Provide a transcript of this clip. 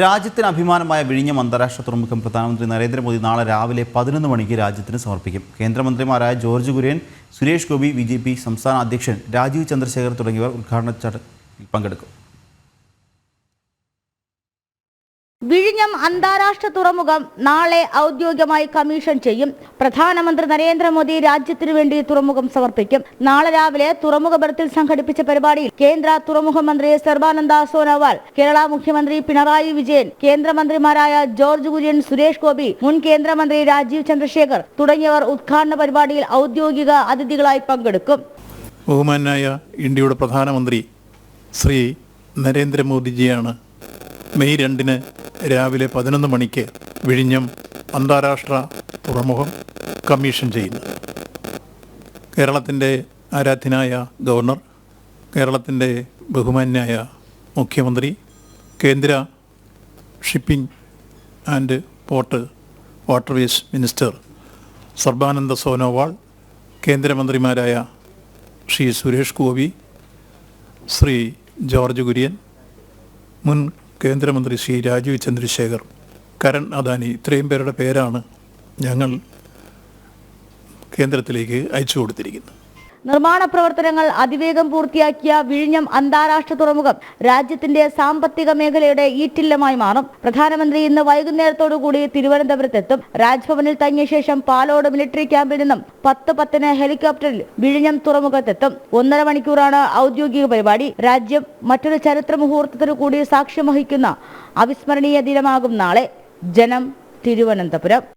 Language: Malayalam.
രാജ്യത്തിന് അഭിമാനമായ വിഴിഞ്ഞം അന്താരാഷ്ട്ര തുറമുഖം പ്രധാനമന്ത്രി നരേന്ദ്രമോദി നാളെ രാവിലെ പതിനൊന്ന് മണിക്ക് രാജ്യത്തിന് സമർപ്പിക്കും. കേന്ദ്രമന്ത്രിമാരായ ജോർജ് കുര്യൻ സുരേഷ് ഗോപി ബി സംസ്ഥാന അധ്യക്ഷൻ രാജീവ് ചന്ദ്രശേഖർ തുടങ്ങിയവർ ഉദ്ഘാടന ചടങ്ങിൽ പങ്കെടുക്കും. വിഴിഞ്ഞം അന്താരാഷ്ട്ര തുറമുഖം നാളെ ഔദ്യോഗികമായി കമ്മീഷൻ ചെയ്യും. പ്രധാനമന്ത്രി നരേന്ദ്രമോദി രാജ്യത്തിനു വേണ്ടി തുറമുഖം സമർപ്പിക്കും. നാളെ രാവിലെ തുറമുഖ ബർത്തിൽ സംഘടിപ്പിച്ച പരിപാടിയിൽ കേന്ദ്ര തുറമുഖ മന്ത്രി സർബാനന്ദ സോനോവാൾ കേരള മുഖ്യമന്ത്രി പിണറായി വിജയൻ കേന്ദ്രമന്ത്രിമാരായ ജോർജ് കുര്യൻ സുരേഷ് ഗോപി മുൻ കേന്ദ്രമന്ത്രി രാജീവ് ചന്ദ്രശേഖർ തുടങ്ങിയവർ ഉദ്ഘാടന പരിപാടിയിൽ ഔദ്യോഗിക അതിഥികളായി പങ്കെടുക്കും. ബഹുമാനായ ഇന്ത്യയുടെ പ്രധാനമന്ത്രി ശ്രീ നരേന്ദ്രമോദിജിയാണ് മെയ് രണ്ടിന് രാവിലെ പതിനൊന്ന് മണിക്ക് വിഴിഞ്ഞം അന്താരാഷ്ട്ര തുറമുഖം കമ്മീഷൻ ചെയ്യുന്നത് കേരളത്തിന്റെ ആരാധ്യനായ ഗവർണർ കേരളത്തിന്റെ ബഹുമാന്യായ മുഖ്യമന്ത്രി കേന്ദ്ര shipping and port waterways minister Sarbananda Sonowal കേന്ദ്രമന്ത്രിമാരായ ശ്രീ സുരേഷ് ഗോപി ശ്രീ ജോർജ് കുര്യൻ മുൻ കേന്ദ്രമന്ത്രി ശ്രീ രാജീവ് ചന്ദ്രശേഖർ കരൺ അദാനി ഇത്രയും പേരുടെ പേരാണ് ഞങ്ങൾ കേന്ദ്രത്തിലേക്ക് അയച്ചു കൊടുത്തിരിക്കുന്നത്. നിർമ്മാണ പ്രവർത്തനങ്ങൾ അതിവേഗം പൂർത്തിയാക്കിയ വിഴിഞ്ഞം അന്താരാഷ്ട്ര തുറമുഖം രാജ്യത്തിന്റെ സാമ്പത്തിക മേഖലയുടെ ഈറ്റില്ലമായി മാറും. പ്രധാനമന്ത്രി ഇന്ന് വൈകുന്നേരത്തോടുകൂടി തിരുവനന്തപുരത്തെത്തും. രാജ്ഭവനിൽ തങ്ങിയ ശേഷം പാലോട് മിലിറ്ററി ക്യാമ്പിൽ നിന്നും പത്ത് പത്തിന് ഹെലികോപ്റ്ററിൽ വിഴിഞ്ഞം തുറമുഖത്തെത്തും. ഒന്നര മണിക്കൂറാണ് ഔദ്യോഗിക പരിപാടി. രാജ്യം മറ്റൊരു ചരിത്ര മുഹൂർത്തത്തിനു കൂടി സാക്ഷ്യം വഹിക്കുന്ന അവിസ്മരണീയ ദിനമാകും നാളെ. ജനം തിരുവനന്തപുരം.